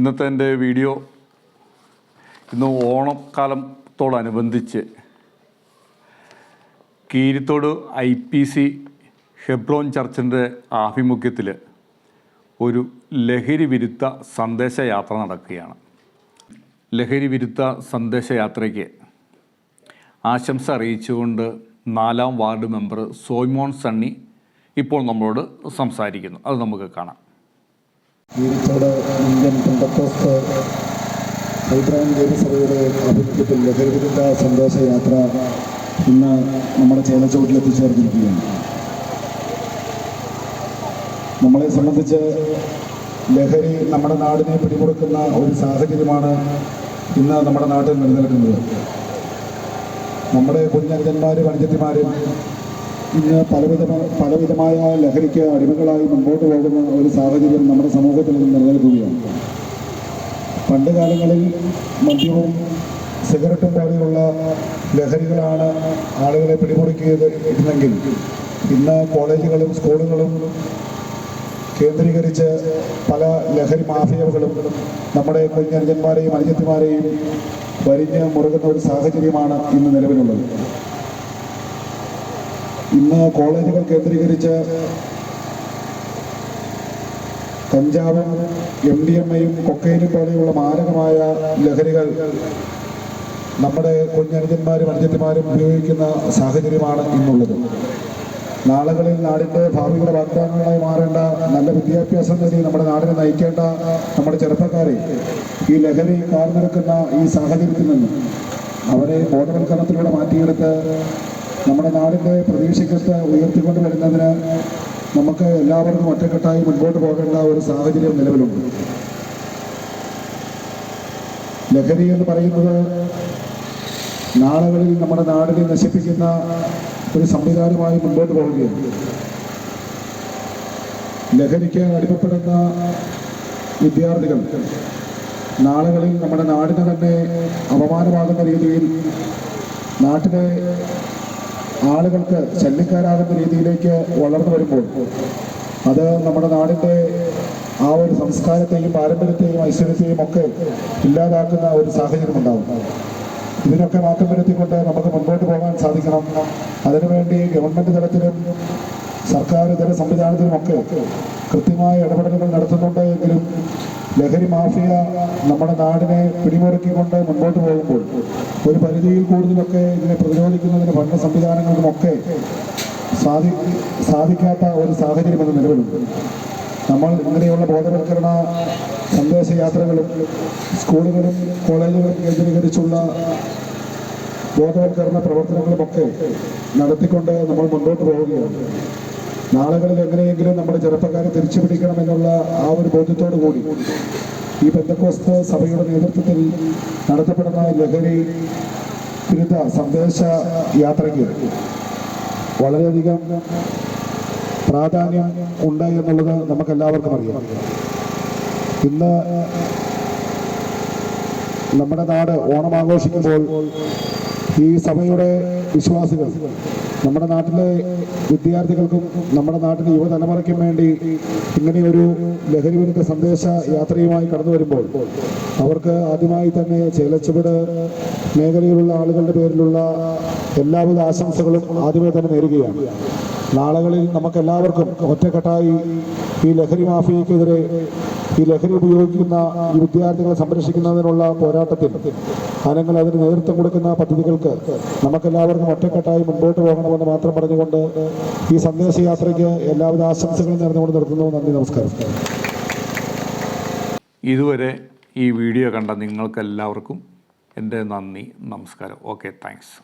ഇന്നത്തെ എന്റെ വീഡിയോ ഇന്ന് ഓണക്കാലത്തോടനുബന്ധിച്ച് Keerithodu I P C Hebron ചർച്ചിന്റെ ആഭിമുഖ്യത്തിൽ ഒരു ലഹരി വിരുദ്ധ സന്ദേശയാത്ര നടക്കുകയാണ്. ലഹരി വിരുദ്ധ സന്ദേശയാത്രയ്ക്ക് ആശംസ അറിയിച്ചുകൊണ്ട് നാലാം വാർഡ് മെമ്പർ സോയ്മോൺ സണ്ണി ഇപ്പോൾ നമ്മളോട് സംസാരിക്കുന്നു. അത് നമുക്ക് കാണാം. ഈരിച്ചോട് ഇന്ത്യൻ പെന്തക്കോസ്ത് ഹൈബ്രാൻ ദേവസഭയുടെ ആഭിമുഖ്യത്തിൽ ലഹരിവിരുദ്ധ സന്തോഷയാത്ര ഇന്ന് നമ്മുടെ ചേലച്ചോട്ടിൽ എത്തിച്ചേർന്നിരിക്കുകയാണ് നമ്മളെ സംബന്ധിച്ച് ലഹരി നമ്മുടെ നാടിനെ പിടികൊടുക്കുന്ന ഒരു സാഹചര്യമാണ് ഇന്ന് നമ്മുടെ നാട്ടിൽ നിലനിൽക്കുന്നത്. നമ്മുടെ കുഞ്ഞഞ്ചന്മാരും അനുജത്തിമാരും ഇന്ന് പലവിധ പലവിധമായ ലഹരിക്ക് അടിമകളായി മുമ്പോട്ട് പോകുന്ന ഒരു സാഹചര്യം നമ്മുടെ സമൂഹത്തിൽ നിലനിൽക്കുകയാണ്. പണ്ട് കാലങ്ങളിൽ മദ്യവും സിഗരറ്റും പോലെയുള്ള ലഹരികളാണ് ആളുകളെ പിടിമുറുക്കിയത് ഇരുന്നെങ്കിൽ. ഇന്ന് കോളേജുകളും സ്കൂളുകളും കേന്ദ്രീകരിച്ച് പല ലഹരി മാഫിയകളും നമ്മുടെ കുഞ്ഞനുജന്മാരെയും അനുജത്തിമാരെയും വരിഞ്ഞ് മുറുകുന്ന ഒരു സാഹചര്യമാണ് ഇന്ന് നിലവിലുള്ളത്. ഇന്ന് കോളേജുകൾ കേന്ദ്രീകരിച്ച് കഞ്ചാവും എം ഡി എം എയും കൊക്കൈനും പോലെയുള്ള മാരകമായ ലഹരികൾ നമ്മുടെ കുഞ്ഞനുജന്മാരും അനുജന്മാരും ഉപയോഗിക്കുന്ന സാഹചര്യമാണ് ഇന്നുള്ളത്. നാളുകളിൽ നാടിന്റെ ഭാവിയുടെ വാഗ്ദാനങ്ങളായി മാറേണ്ട നല്ല വിദ്യാഭ്യാസം തന്നെ നമ്മുടെ നാടിനെ നയിക്കേണ്ട നമ്മുടെ ചെറുപ്പക്കാരെ ഈ ലഹരി കാർന്നെടുക്കുന്ന ഈ സാഹചര്യത്തിൽ നിന്ന് അവരെ ബോധവൽക്കരണത്തിലൂടെ മാറ്റിയെടുത്ത് നമ്മുടെ നാടിന്റെ പ്രതീക്ഷയ്ക്കൊത്ത് ഉയർത്തിക്കൊണ്ട് വരുന്നതിന് നമുക്ക് എല്ലാവർക്കും ഒറ്റക്കെട്ടായി മുൻപോട്ട് പോകേണ്ട ഒരു സാഹചര്യം നിലവിലുണ്ട്. ലഹരി എന്ന് പറയുന്നത് നാളുകളിൽ നമ്മുടെ നാടിനെ നശിപ്പിക്കുന്ന ഒരു സംവിധാനമായി മുൻപോട്ട് പോവുകയാണ്. ലഹരിക്ക് അടിമപ്പെടുന്ന വിദ്യാർത്ഥികൾ നാളുകളിൽ നമ്മുടെ നാടിനെ തന്നെ അപമാനമാകുന്ന രീതിയിൽ നാട്ടിലെ ആളുകൾക്ക് ശല്യക്കാരാകുന്ന രീതിയിലേക്ക് വളർന്നു വരുമ്പോൾ അത് നമ്മുടെ നാടിന്റെ ആ ഒരു സംസ്കാരത്തെയും പാരമ്പര്യത്തെയും ഐശ്വര്യത്തെയും ഒക്കെ ഇല്ലാതാക്കുന്ന ഒരു സാഹചര്യം ഉണ്ടാകും ഇതിനൊക്കെ മാറ്റം വരുത്തിക്കൊണ്ട് നമുക്ക് മുൻപോട്ട് പോകാൻ സാധിക്കണം. അതിനുവേണ്ടി ഗവൺമെന്റ് തലത്തിലും സർക്കാർ ഇതര സംവിധാനത്തിലുമൊക്കെ കൃത്യമായ ഇടപെടലുകൾ നടത്തുന്നുണ്ട് എങ്കിലും ലഹരി മാഫിയ നമ്മുടെ നാടിനെ പിടിമുറുക്കിക്കൊണ്ട് മുൻപോട്ട് പോകുമ്പോൾ ഒരു പരിധിയിൽ കൂടുതലൊക്കെ ഇതിനെ പ്രതിരോധിക്കുന്നതിന് ഭരണ സംവിധാനങ്ങൾക്കുമൊക്കെ സാധി സാധിക്കാത്ത ഒരു സാഹചര്യം എന്ന് നിലവിലുണ്ട്. നമ്മൾ ഇങ്ങനെയുള്ള ബോധവൽക്കരണ സന്ദേശയാത്രകളും സ്കൂളുകളും കോളേജുകളും കേന്ദ്രീകരിച്ചുള്ള ബോധവൽക്കരണ പ്രവർത്തനങ്ങളുമൊക്കെ നടത്തിക്കൊണ്ട് നമ്മൾ മുന്നോട്ട് പോവുകയാണ്. നാളുകളിൽ എങ്ങനെയെങ്കിലും നമ്മുടെ ചെറുപ്പക്കാരെ തിരിച്ചു പിടിക്കണമെന്നുള്ള ആ ഒരു ബോധ്യത്തോടു കൂടി ഈ ബന്ധക്കോസ്ത് സഭയുടെ നേതൃത്വത്തിൽ നടത്തപ്പെടുന്ന ലഹരി വിരുദ്ധ സന്ദേശ യാത്രയ്ക്ക് വളരെയധികം പ്രാധാന്യം ഉണ്ട് എന്നുള്ളത് നമുക്കെല്ലാവർക്കും അറിയാം. ഇന്ന് നമ്മുടെ നാട് ഓണം ആഘോഷിക്കുമ്പോൾ ഈ സഭയുടെ വിശ്വാസികൾ നമ്മുടെ നാട്ടിലെ വിദ്യാർത്ഥികൾക്കും നമ്മുടെ നാട്ടിലെ യുവതലമുറയ്ക്കും വേണ്ടി ഇങ്ങനെയൊരു ലഹരി വിരുദ്ധ സന്ദേശ യാത്രയുമായി കടന്നു വരുമ്പോൾ അവർക്ക് ആദ്യമായി തന്നെ ചേലച്ചുവട് മേഖലയിലുള്ള ആളുകളുടെ പേരിലുള്ള എല്ലാവിധ ആശംസകളും ആദ്യമേ തന്നെ നേരുകയാണ്. നാളുകളിൽ നമുക്കെല്ലാവർക്കും ഒറ്റക്കെട്ടായി ഈ ലഹരി മാഫിയക്കെതിരെ ഈ ലഹരി ഉപയോഗിക്കുന്ന ഈ വിദ്യാർത്ഥികളെ സംരക്ഷിക്കുന്നതിനുള്ള പോരാട്ടത്തിൽ അല്ലെങ്കിൽ അതിന് നേതൃത്വം കൊടുക്കുന്ന പദ്ധതികൾക്ക് നമുക്കെല്ലാവർക്കും ഒറ്റക്കെട്ടായി മുൻപോട്ട് പോകണമെന്ന് മാത്രം പറഞ്ഞുകൊണ്ട് ഈ സന്ദേശയാത്രയ്ക്ക് എല്ലാവിധ ആശംസകളും നേർന്നുകൊണ്ട് നിർത്തുന്നു. നന്ദി നമസ്കാരം. ഇതുവരെ ഈ വീഡിയോ കണ്ട നിങ്ങൾക്കെല്ലാവർക്കും എന്റെ നന്ദി നമസ്കാരം. Okay thanks.